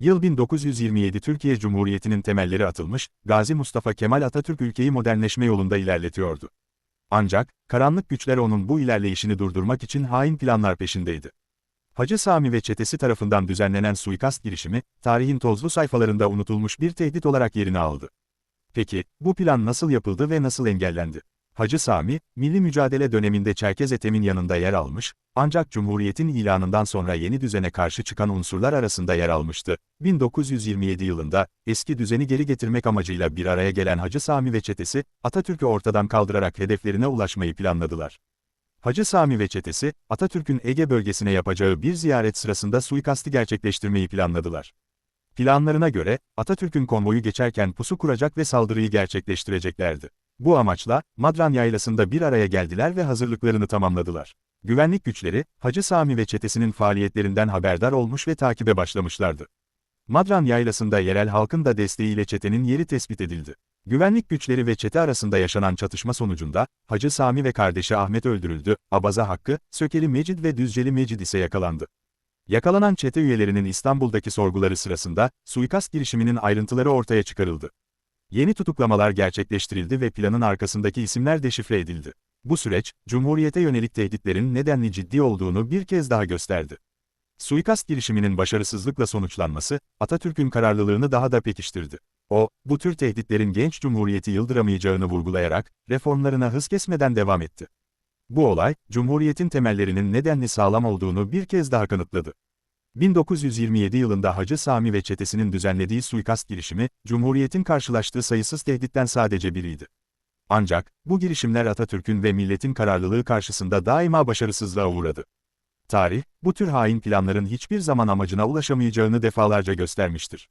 Yıl 1927 Türkiye Cumhuriyeti'nin temelleri atılmış, Gazi Mustafa Kemal Atatürk ülkeyi modernleşme yolunda ilerletiyordu. Ancak, karanlık güçler onun bu ilerleyişini durdurmak için hain planlar peşindeydi. Hacı Sami ve çetesi tarafından düzenlenen suikast girişimi, tarihin tozlu sayfalarında unutulmuş bir tehdit olarak yerini aldı. Peki, bu plan nasıl yapıldı ve nasıl engellendi? Hacı Sami, milli mücadele döneminde Çerkez Ethem'in yanında yer almış, ancak Cumhuriyet'in ilanından sonra yeni düzene karşı çıkan unsurlar arasında yer almıştı. 1927 yılında, eski düzeni geri getirmek amacıyla bir araya gelen Hacı Sami ve çetesi, Atatürk'ü ortadan kaldırarak hedeflerine ulaşmayı planladılar. Hacı Sami ve çetesi, Atatürk'ün Ege bölgesine yapacağı bir ziyaret sırasında suikasti gerçekleştirmeyi planladılar. Planlarına göre, Atatürk'ün konvoyu geçerken pusu kuracak ve saldırıyı gerçekleştireceklerdi. Bu amaçla, Madran Yaylası'nda bir araya geldiler ve hazırlıklarını tamamladılar. Güvenlik güçleri, Hacı Sami ve çetesinin faaliyetlerinden haberdar olmuş ve takibe başlamışlardı. Madran Yaylası'nda yerel halkın da desteğiyle çetenin yeri tespit edildi. Güvenlik güçleri ve çete arasında yaşanan çatışma sonucunda, Hacı Sami ve kardeşi Ahmet öldürüldü, Abaza Hakkı, Sökeli Mecid ve Düzceli Mecid ise yakalandı. Yakalanan çete üyelerinin İstanbul'daki sorguları sırasında, suikast girişiminin ayrıntıları ortaya çıkarıldı. Yeni tutuklamalar gerçekleştirildi ve planın arkasındaki isimler deşifre edildi. Bu süreç, Cumhuriyete yönelik tehditlerin nedenli ciddi olduğunu bir kez daha gösterdi. Suikast girişiminin başarısızlıkla sonuçlanması, Atatürk'ün kararlılığını daha da pekiştirdi. O, bu tür tehditlerin genç cumhuriyeti yıldıramayacağını vurgulayarak, reformlarına hız kesmeden devam etti. Bu olay, Cumhuriyet'in temellerinin nedenli sağlam olduğunu bir kez daha kanıtladı. 1927 yılında Hacı Sami ve çetesinin düzenlediği suikast girişimi, Cumhuriyet'in karşılaştığı sayısız tehditten sadece biriydi. Ancak, bu girişimler Atatürk'ün ve milletin kararlılığı karşısında daima başarısızlığa uğradı. Tarih, bu tür hain planların hiçbir zaman amacına ulaşamayacağını defalarca göstermiştir.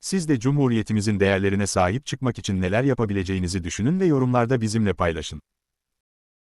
Siz de Cumhuriyetimizin değerlerine sahip çıkmak için neler yapabileceğinizi düşünün ve yorumlarda bizimle paylaşın.